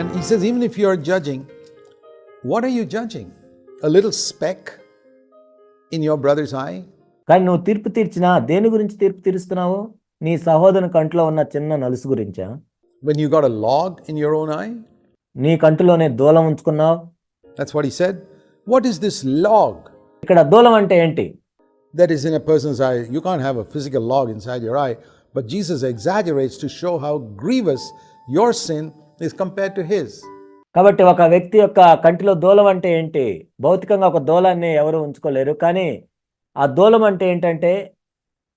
And he says, even if you are judging, what are you judging? A little speck in your brother's eye? కానీ నువ్వు తీర్పు తీర్చినా దేని గురించి తీర్పు తీరుస్తున్నావు నీ సహోదరుని కంట్లో ఉన్న చిన్న నలుసు గురించా When you got a log in your own eye? నీ కంటిలోనే దూలం ఉంచుకున్నావు That's what he said. What is this log ఇక్కడ దూలం అంటే ఏంటి that is in a person's eye? You can't have a physical log inside your eye, but Jesus exaggerates to show how grievous your sin is compared to his. కాబట్టి ఒక వ్యక్తి యొక్క కంటిలో దూలం అంటే ఏంటి భౌతికంగా ఒక దూలాన్ని ఎవరు ఉంచుకోలేరు కానీ ఆ దూలం అంటే ఏంటంటే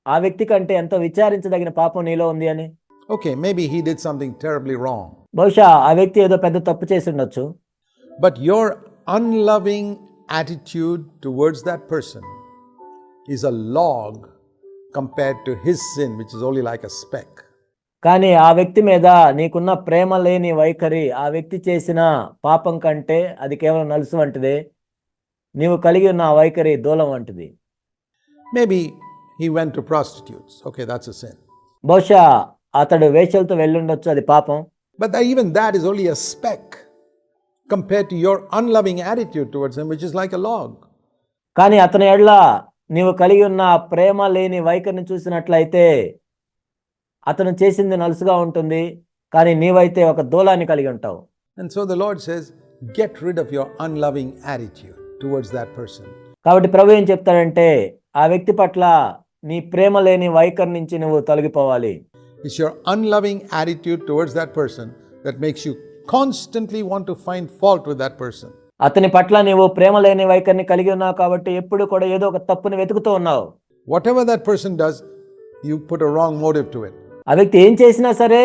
ఆ వ్యక్తి కంటే ఎంతో విచారించదగిన పాపం నీలో ఉంది అని Okay, maybe he did something terribly wrong, బహుశా ఆ వ్యక్తి ఏదో పెద్ద తప్పు చేసి ఉండొచ్చు but your unloving attitude towards that person is a log compared to his sin, which is only like a speck. కానీ ఆ వ్యక్తి మీద నీకున్న ప్రేమ లేని వైఖరి ఆ వ్యక్తి చేసిన పాపం కంటే అది కేవలం నలుసు వంటిది. నీవు కలిగి ఉన్న వైఖరి దూలం వంటిది. Maybe he went to prostitutes okay that's same బహుశా అతడు వేషలతో వెళ్ళుండొచ్చు అది పాపం. But I even that is only a speck compare to your unloving attitude towards him which is like a log కానీ అతని ఎడల నీవు కలిగి ఉన్న ప్రేమ లేని వైఖరిని చూసినట్లయితే అతను చేసింది నలుసుగా ఉంటుంది కానీ నీవైతే ఒక దూలాన్ని కలిగి ఉంటావు And so the Lord says, get rid of your unloving attitude towards that person. కాబట్టి ప్రభు ఏం చెప్తాడంటే ఆ వ్యక్తి పట్ల నీ ప్రేమ లేని వైఖరి నుంచి నువ్వు తొలగిపోవాలి It's your unloving attitude towards that person that makes you constantly want to find fault with that person. అతని పట్ల నీవు ప్రేమ లేని వైఖరిని కలిగి ఉన్నావు కాబట్టి ఎప్పుడు కూడా ఏదో ఒక తప్పుని వెతుకుతూ ఉన్నావు Whatever that person does, you put a wrong motive to it. ఆ వ్యక్తి ఏం చేసినా సరే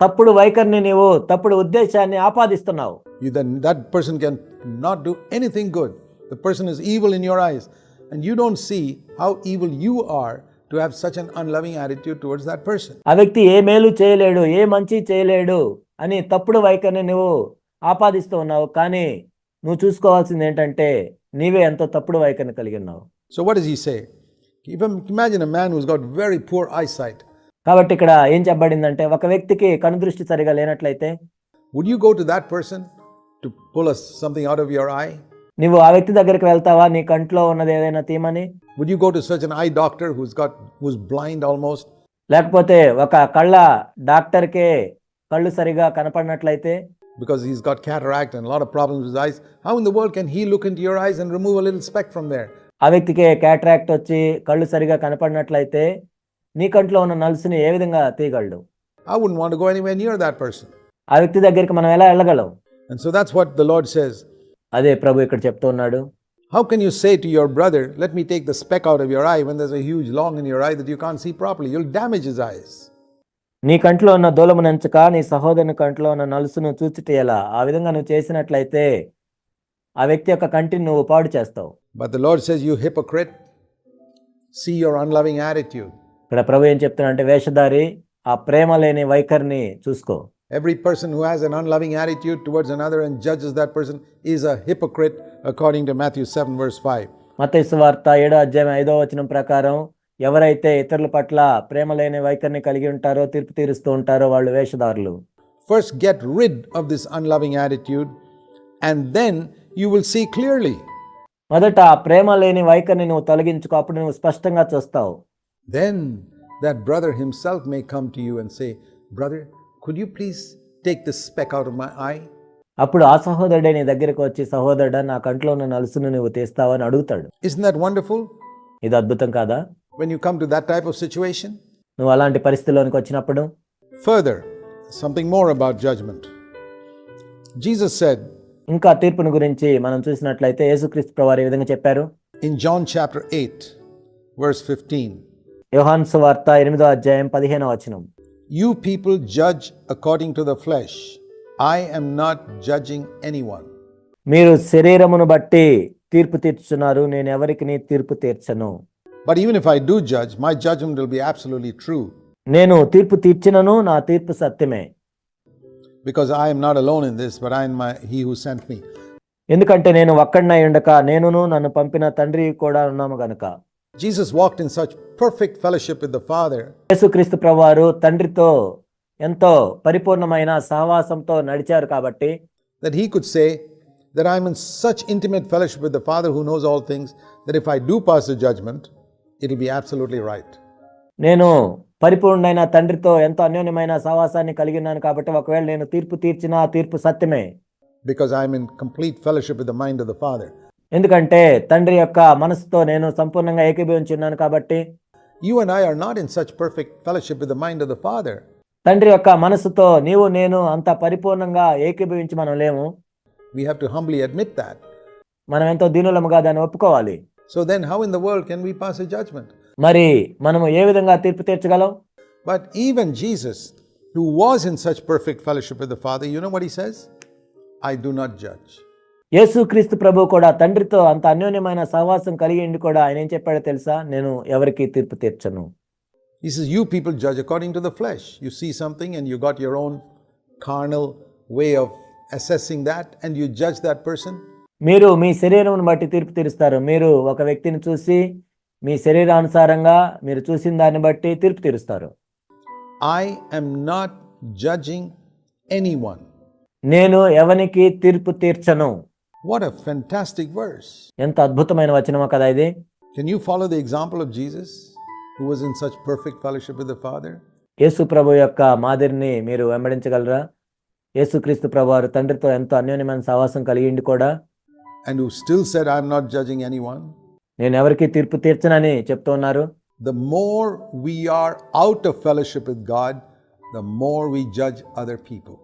తప్పుడు వైఖరిని నీవు తప్పుడు ఉద్దేశాన్ని ఆపాదిస్తున్నావు. That person can not do anything good the person is evil in your eyes and you don't see how evil you are to have such an unloving attitude that person ఆ వ్యక్తి ఏ మేలు చేయలేడు ఏ మంచి చేయలేడు అని తప్పుడు వైఖరిని నువ్వు ఆపాదిస్తూ ఉన్నావు. కానీ నువ్వు చూసుకోవాల్సింది ఏంటంటే నీవే ఎంతో తప్పుడు వైఖరిని కలిగి ఉన్నావు. So what is you say if imagine man who's very poor eye sight కాబట్టి ఇక్కడ ఏం చెప్పబడిందంటే ఒక వ్యక్తికి కను దృష్టి సరిగా లేనట్లయితే would you go to that person to pull us something out of your eye నువ్వు ఆ వ్యక్తి దగ్గరికి వెళ్తావా? నీ కంట్లో ఉన్నది ఏదైనా తీమని? Would you go to search an eye doctor who's got who's blind almost లేకపోతే ఒక కళ్ళ డాక్టర్ కే కళ్ళు సరిగా కనపడనట్లయితే? Because he's got cataract and lot of problems with eyes how in the world can he look into your eyes and remove a little speck from there ఆ వ్యక్తికి cataract వచ్చి కళ్ళు సరిగా కనపడనట్లయితే నీ కంట్లో ఉన్న నలుసుని ఏ విధంగా తీయగలడు I wouldn't want to go anywhere near that person. ఆ వ్యక్తి దగ్గరికి మనం ఎలా వెళ్ళగలం And so that's what the Lord says. అదే ప్రభు ఇక్కడ చెప్తూ ఉన్నాడు How can you say to your brother, Let me take the speck out of your eye when there's a huge log in your eye that you can't see properly? You'll damage his eyes. నీ కంట్లో ఉన్న దూలము నంచక నీ సహోదరుని కంట్లో ఉన్న నలుసును చూచిట ఎలా ఆ విధంగా నువ్వు చేసినట్లయితే ఆ వ్యక్తి యొక్క కంటిని నువ్వు పాడు చేస్తావు But the Lord says, You hypocrite, see your unloving attitude. ఇక్కడ ప్రభు ఏం చెప్తున్నా అంటే వేషధారి ఆ ప్రేమ లేని వైఖరిని చూసుకో. Every person who has an unloving attitude towards another and judges that person is a hypocrite according to Matthew 7 verse 5 మత్తయి వార్త 7వ అధ్యాయం 5వ వచనం ప్రకారం ఎవరైతే ఇతరుల పట్ల ప్రేమ లేని వైఖరిని కలిగి ఉంటారో తీర్పు తీరుస్తూ ఉంటారో వాళ్ళు వేషధారులు. First get rid of this unloving attitude and then you will see clearly మొదట ప్రేమ లేని వైఖరిని నువ్వు తొలగించుకో అప్పుడు నువ్వు స్పష్టంగా చూస్తావు. Then that brother himself may come to you and say, Brother, could you please take this speck out of my eye? అప్పుడు ఆ సహోదరుడే నీ దగ్గరకు వచ్చి సహోదరుడా నా కంట్లో ఉన్న నలుసును నువ్వు తీస్తావని అడుగుతాడు Isn't that wonderful? ఇది అద్భుతం కాదా When you come to that type of situation? నువ్వు అలాంటి పరిస్థితిలోనికి వచ్చినప్పుడు Further, something more about judgment. Jesus said ఇంకా తీర్పును గురించి మనం చూసినట్లయితే యేసుక్రీస్తు ప్రభువారు ఈ విధంగా చెప్పారు in John chapter 8, verse 15, యోహాన్స్ వార్త ఎనిమిదో అధ్యాయం పదిహేను you people judge according to the flesh I am not judging any మీరు శరీరమును బట్టి తీర్పు తీర్చున్నారు నేను ఎవరికి తీర్పు తీర్చను. But even if I do judge my judgement will be absolutely true నేను తీర్పు తీర్చినను నా తీర్పు సత్యమే. Because I am not alone in this but I my he who sent me ఎందుకంటే నేను ఒక్కడినై ఉండక నేనును నన్ను పంపిన తండ్రి కూడా ఉన్నాము గనుక. Jesus walked in such perfect fellowship with the Father యేసుక్రీస్తు ప్రభువారు తండ్రితో ఎంతో పరిపూర్ణమైన సహవాసంతో నడిచారు కాబట్టి that he could say that I'm in such intimate fellowship with the Father who knows all things that if I do pass a judgment, it'll be absolutely right. నేను పరిపూర్ణమైన తండ్రితో ఎంతో అన్యోన్యమైన సహవాసాన్ని కలిగి ఉన్నాను కాబట్టి ఒకవేళ నేను తీర్పు తీర్చినా ఆ తీర్పు సత్యమే Because I'm in complete fellowship with the mind of the Father. ఎందుకంటే తండ్రి యొక్క మనసుతో నేను సంపూర్ణంగా ఏకీభవించి ఉన్నాను కాబట్టి You and I are not in such perfect fellowship with the mind of the Father. తండ్రి యొక్క మనసుతో నీవు నేను అంత పరిపూర్ణంగా ఏకీభవించి మనం లేము We have to humbly admit that. మనం ఎంతో దీనులముగా దాన్ని ఒప్పుకోవాలి So then, how in the world can we pass a judgment? మరి మనము ఏ విధంగా తీర్పు తీర్చగలం But even Jesus, who was in such perfect fellowship with the Father, you know what he says? I do not judge. యేసుక్రీస్తు ప్రభు కూడా తండ్రితో అంత అన్యోన్యమైన సహవాసం కలిగి ఉండి కూడా ఆయన ఏం చెప్పాడో తెలుసా? నేను ఎవరికి తీర్పు తీర్చను. Is you people judge according to the flesh you see something and you got your own carnal way of assessing that and you judge that person మీరు మీ శరీరమును బట్టి తీర్పు తీరుస్తారు. మీరు ఒక వ్యక్తిని చూసి మీ శరీరానుసారంగా మీరు చూసిన దాన్ని బట్టి తీర్పు తీరుస్తారు. I I'm not judging anyone నేను ఎవరికి తీర్పు తీర్చను? What a fantastic verse. ఎంత అద్భుతమైన వచనమో కదా ఇది Can you follow the example of Jesus, who was in such perfect fellowship with the Father? యేసు ప్రభు యొక్క మాదిరిని మీరు వెంబడించగలరా యేసుక్రీస్తు ప్రభు వారు తండ్రితో ఎంతో అన్యోన్యమైన సహవాసం కలిగి ఉండి కూడా And who still said, I'm not judging anyone? నేను ఎవరికి తీర్పు తీర్చనని చెప్తూ ఉన్నారు The more we are out of fellowship with God, the more we judge other people.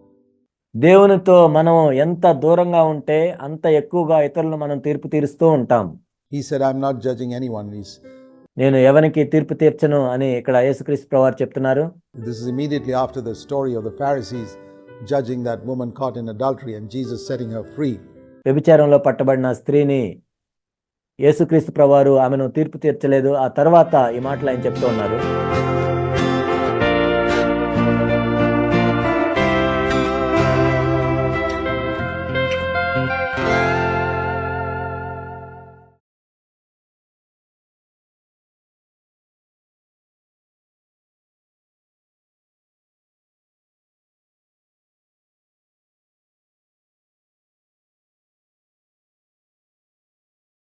దేవునితో మనం ఎంత దూరంగా ఉంటే అంత ఎక్కువగా ఇతరులను మనం తీర్పు తీరుస్తూ ఉంటాం He said, I'm not judging anyone. He's, నేను ఎవరికి తీర్పు తీర్చను అని ఇక్కడ యేసుక్రీస్తు ప్రభు వారు చెప్తున్నారు this is immediately after the story of the Pharisees judging that woman caught in adultery and Jesus setting her free. వ్యభిచారంలో పట్టబడిన స్త్రీని యేసుక్రీస్తు ప్రభువారు ఆమెను తీర్పు తీర్చలేదు ఆ తర్వాత ఈ మాటలు ఆయన చెప్తూ ఉన్నారు